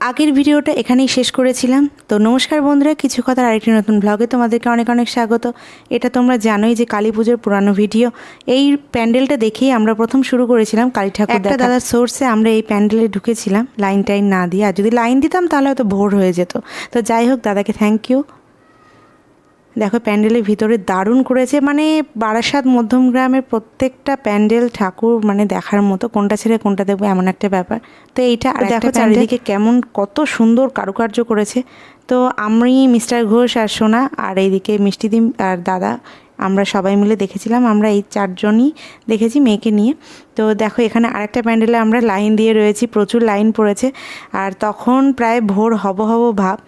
আগের ভিডিওটা এখানেই শেষ করেছিলাম। তো নমস্কার বন্ধুরা কিছু কথার আরেকটি নতুন ব্লগে তোমাদেরকে অনেক অনেক স্বাগত। এটা তোমরা জানোই যে কালী পুজোর পুরানো ভিডিও। এই প্যান্ডেলটা দেখেই আমরা প্রথম শুরু করেছিলাম কালী ঠাকুর একটা দাদার সোর্সে আমরা এই প্যান্ডেলে ঢুকেছিলাম লাইন টাইন না দিয়ে। আর যদি লাইন দিতাম তাহলে হয়তো ভোর হয়ে যেত। তো যাই হোক দাদাকে থ্যাংক ইউ দেখো প্যান্ডেলের ভিতরে দারুণ করেছে। মানে বারাসাত মধ্যম গ্রামের প্রত্যেকটা প্যান্ডেল ঠাকুর মানে দেখার মতো কোনটা ছেড়ে কোনটা দেখব এমন একটা ব্যাপার। তো এইটা আর দেখো চারিদিকে কেমন কত সুন্দর কারুকার্য করেছে। তো আমি মিস্টার ঘোষ আর সোনা আর এইদিকে মিষ্টিদিম আর দাদা আমরা সবাই মিলে দেখেছিলাম। আমরা এই চারজনই দেখেছি মেয়েকে নিয়ে। তো দেখো এখানে আরেকটা প্যান্ডেলে আমরা লাইন দিয়ে রয়েছি প্রচুর লাইন পড়েছে। আর তখন প্রায় ভোর হব হব ভাব।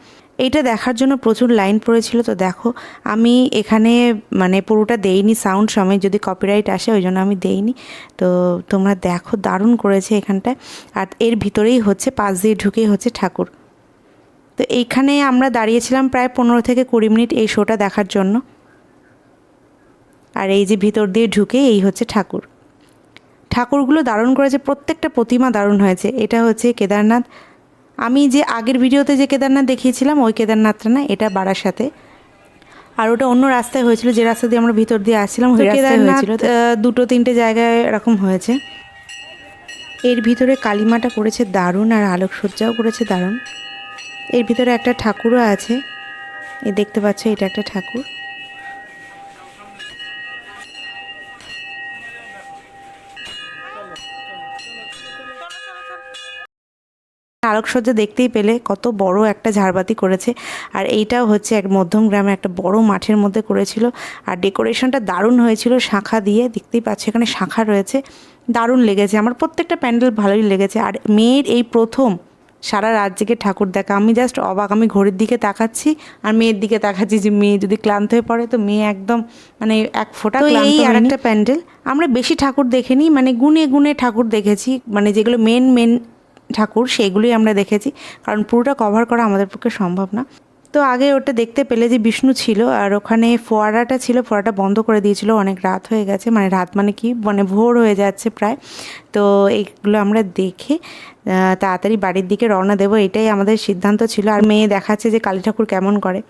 এইটা দেখার জন্য প্রচুর লাইন পড়েছিল। তো দেখো, আমি এখানে মানে পুরোটা দেইনি, সাউন্ড সময় যদি কপিরাইট আসে, ওই জন্য আমি দেইনি। তো তোমরা দেখো, দারুণ করেছে এখানটায়। আর এর ভিতরেই হচ্ছে, পাশ দিয়ে ঢুকেই হচ্ছে ঠাকুর। তো এইখানে আমরা দাঁড়িয়েছিলাম প্রায় পনেরো থেকে কুড়ি মিনিট এই শোটা দেখার জন্য। আর এই যে ভিতর দিয়ে ঢুকে এই হচ্ছে ঠাকুর। ঠাকুরগুলো দারুণ করেছে, প্রত্যেকটা প্রতিমা দারুণ হয়েছে। এটা হচ্ছে কেদারনাথ আমি যে আগের ভিডিওতে যে কেদারনাথ দেখিয়েছিলাম ওই কেদারনাথটা না এটা বারাসাতে। আর ওটা অন্য রাস্তায় হয়েছিল যে রাস্তা দিয়ে আমরা ভিতর দিয়ে আসছিলাম ওই কেদারনাথ হয়েছিল দুটো তিনটে জায়গায় এরকম হয়েছে। এর ভিতরে কালিমাটা করেছে দারুণ আর আলোকসজ্জাও করেছে দারুণ। এর ভিতরে একটা ঠাকুরও আছে। এই দেখতে পাচ্ছ এটা একটা ঠাকুর। আলোকসজ্জা দেখতেই পেলে কত বড় একটা ঝাড়বাতি করেছে। আর এইটাও হচ্ছে এক মধ্যম গ্রামে একটা বড় মাঠের মধ্যে করেছিল। আর ডেকোরেশনটা দারুণ হয়েছিল শাখা দিয়ে দেখতেই পাচ্ছি এখানে শাখা রয়েছে। দারুণ লেগেছে আমার প্রত্যেকটা প্যান্ডেল ভালোই লেগেছে। আর মেয়ের এই প্রথম সারা রাত জেগে ঠাকুর দেখা আমি জাস্ট অবাক আমি ঘড়ির দিকে তাকাচ্ছি আর মেয়ের দিকে তাকাচ্ছি যে মেয়ে যদি ক্লান্ত হয়ে পড়ে তো মেয়ে একদম মানে এক ফোঁটা এই আর একটা প্যান্ডেল? আমরা বেশি ঠাকুর দেখিনি মানে গুনে গুনে ঠাকুর দেখেছি মানে যেগুলো মেন মেন ঠাকুর, সেগুলোই আমরা দেখেছি। কারণ পুরোটা কভার করা আমাদের পক্ষে সম্ভব না। তো আগে ওটা দেখতে পেলে যে বিষ্ণু ছিল, আর ওখানে ফোয়ারাটা ছিল, ফোয়ারাটা বন্ধ করে দিয়েছিল, অনেক রাত হয়ে গেছে। মানে রাত মানে কি? মানে ভোর হয়ে যাচ্ছে প্রায়। তো এইগুলো আমরা দেখে তাড়াতাড়ি বাড়ির দিকে রওনা দেবো। এটাই আমাদের সিদ্ধান্ত ছিল। আর মেয়ে দেখাচ্ছে যে কালী ঠাকুর কেমন করে।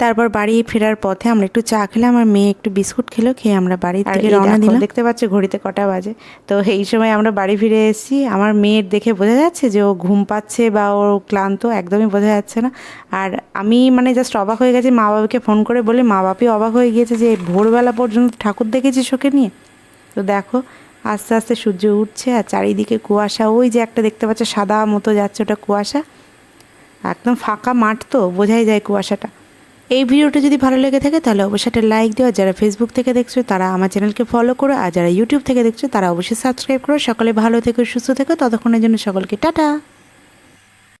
তারপর বাড়ি ফেরার পথে আমরা একটু চা খেলাম আর মেয়ে একটু বিস্কুট খেলো খেয়ে আমরা বাড়ি থেকে রওনা দিলাম। দেখতে পাচ্ছ ঘড়িতে কটা বাজে। তো এই সময় আমরা বাড়ি ফিরে এসেছি। আমার মেয়ের দেখে বোঝা যাচ্ছে যে ও ঘুম পাচ্ছে বা ও ক্লান্ত একদমই বোঝা যাচ্ছে না। আর আমি মানে জাস্ট অবাক হয়ে গেছি মা বাবাকে ফোন করে বলে মা বাপি অবাক হয়ে গিয়েছে যে ভোরবেলা পর্যন্ত ঠাকুর দেখেছি শোকে নিয়ে? তো দেখো আস্তে আস্তে সূর্য উঠছে আর চারিদিকে কুয়াশা ওই যে একটা দেখতে পাচ্ছ সাদা মতো যাচ্ছে ওটা কুয়াশা। একদম ফাঁকা মাঠ তো বোঝাই যায় কুয়াশাটা। এই ভিডিওটা যদি ভালো লেগে থাকে, তাহলে অবশ্যই একটা লাইক দিও। যারা ফেসবুক থেকে দেখছ, তারা আমার চ্যানেলকে ফলো করো। আর যারা ইউটিউব থেকে দেখছ, তারা অবশ্যই সাবস্ক্রাইব করো। সকলে ভালো থেকো, সুস্থ থেকো। ততক্ষণের জন্য সকলকে টাটা।